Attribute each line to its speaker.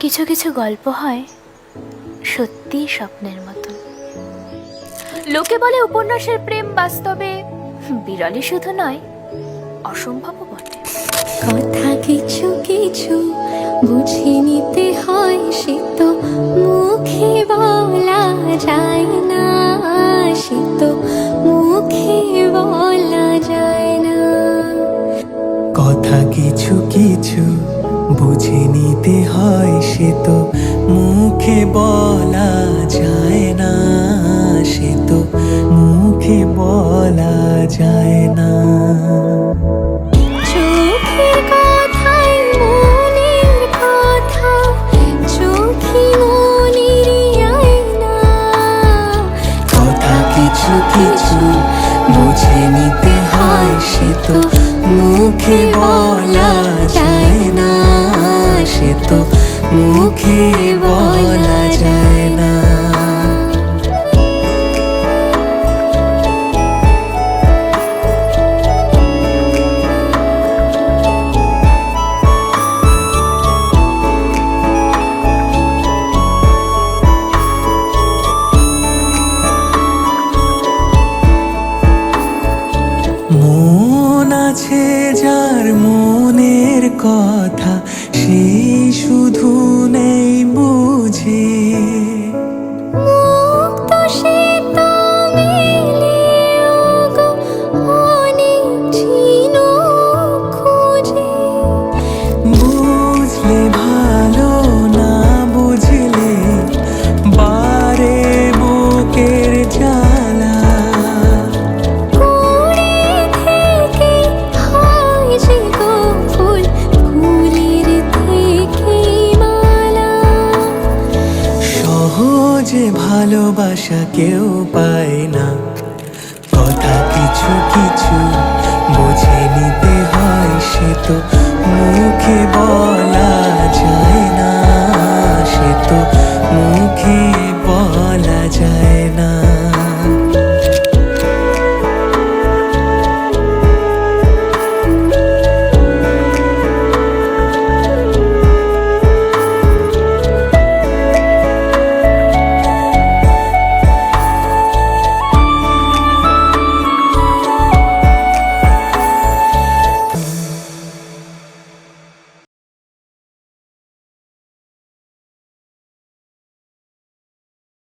Speaker 1: কিছু কিছু গল্প হয় সত্যি স্বপ্নের মতন। লোকে বলে উপন্যাসের প্রেম বাস্তবে বিরলই শুধু নয় অসম্ভব বটে।
Speaker 2: কথা কিছু কিছু বুঝে নিতে হয় সে তো মুখে বলা যায় না সে তো মুখে বলা যায় না।
Speaker 3: কথা কিছু কিছু বুঝে নিতে হয় সে তো মুখে বলা যায় না সে তো মুখে বলা যায় না। কিছু কিছু বুঝে নিতে হয় সে তো সে তো মুখে বলা যায় না। মন আছে যার মনের কথা
Speaker 2: যে
Speaker 3: ভালোবাসা কেউ পায় না। কথা কিছু কিছু বুঝে নিতে হয়, সে তো মুখে বলা যায় না। সে তো মুখে